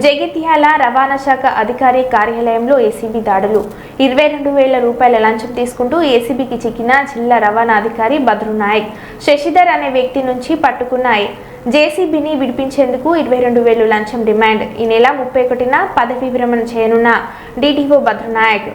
జగిత్యాల రవాణా శాఖ అధికారి కార్యాలయంలో ఏసీబీ దాడులు. ఇరవై రెండు వేల రూపాయల లంచం తీసుకుంటూ ఏసీబీకి చిక్కిన జిల్లా రవాణా అధికారి బద్రునాయక్ శశిధర్ అనే వ్యక్తి నుంచి పట్టుకున్నాయి జేసీబీని విడిపించేందుకు ఇరవై రెండు వేలు లంచం డిమాండ్. ఈ నెల ముప్పై ఒకటిన పదవి విరమణ చేయనున్న DTO Badrunayak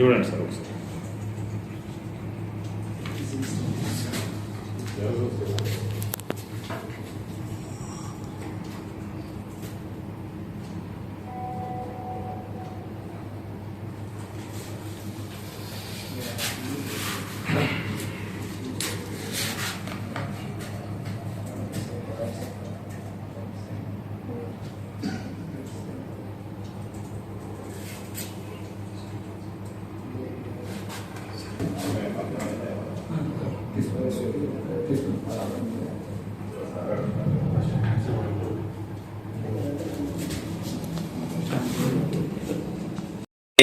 చూడండి సార్ ఒకసారి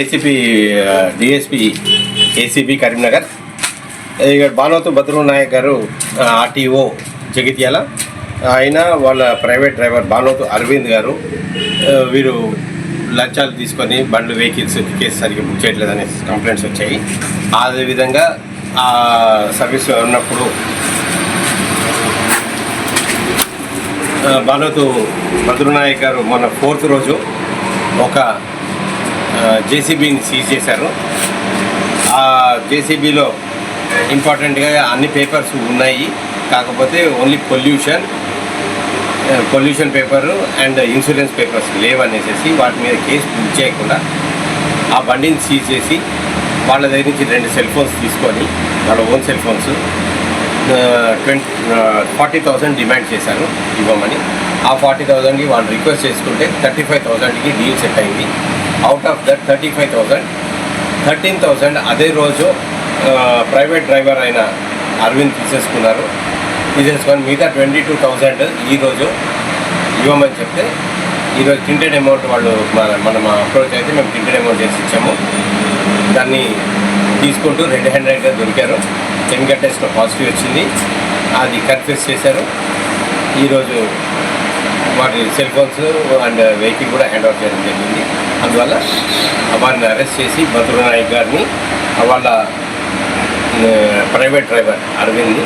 ACP DSP ACB Karimnagar. ఇక్కడ బాలోతు భద్రం నాయక్ గారు ఆర్టీఓ జగిత్యాల. ఆయన వాళ్ళ ప్రైవేట్ డ్రైవర్ బానోతు అరవింద్ గారు వీరు లంచాలు తీసుకొని బండ్లు వెహికల్స్ కేసు సరిగ్గా బుక్ చేయట్లేదనే కంప్లైంట్స్ వచ్చాయి. అదేవిధంగా సర్వీస్ ఉన్నప్పుడు ఆ, మధురనాయక్ గారు మొన్న ఫోర్త్ రోజు ఒక జేసీబీని సీజ్ చేశారు. ఆ జేసీబీలో ఇంపార్టెంట్గా అన్ని పేపర్స్ ఉన్నాయి. కాకపోతే only pollution pollution paper and insurance papers లేవనేసి వాటి మీద కేసు బుక్ చేయకుండా ఆ బండిని సీజ్ చేసి వాళ్ళ దగ్గర నుంచి రెండు సెల్ ఫోన్స్ తీసుకొని వాళ్ళ own cell phones twenty forty thousand demand చేశాను ఇవ్వమని. ఆ ఫార్టీ థౌజండ్కి వాళ్ళు రిక్వెస్ట్ చేసుకుంటే థర్టీ ఫైవ్ థౌజండ్కి డీల్ సెట్ అయింది. Out of that thirty five thousand thirteen thousand అదే రోజు ప్రైవేట్ డ్రైవర్ అయిన అరవింద్ తీసేసుకున్నారు. తీసేసుకొని మిగతా ట్వంటీ టూ థౌజండ్ ఈరోజు ఇవ్వమని చెప్తే ఈరోజు తింటెడ్ అమౌంట్ వాళ్ళు మన మనం అప్రోచ్ అయితే మేము తింటెడ్ అమౌంట్ చేసి ఇచ్చాము. దాన్ని తీసుకుంటూ రెడ్ హ్యాండెడ్గా దొరికారు. కెమికల్ టెస్ట్లో పాజిటివ్ వచ్చింది. అది కన్ఫ్యూస్ చేశారు. ఈరోజు వాటి సెల్ ఫోన్స్ అండ్ వెహికల్ కూడా హ్యాండ్ ఓవర్ చేయడం జరిగింది. అందువల్ల వారిని అరెస్ట్ చేసి బద్రు నాయక్ గారిని వాళ్ళ ప్రైవేట్ డ్రైవర్ అరవింద్ని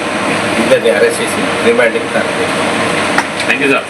ఇద్దరిని అరెస్ట్ చేసి రిమాండింగ్ తరలి థ్యాంక్ యూ సార్.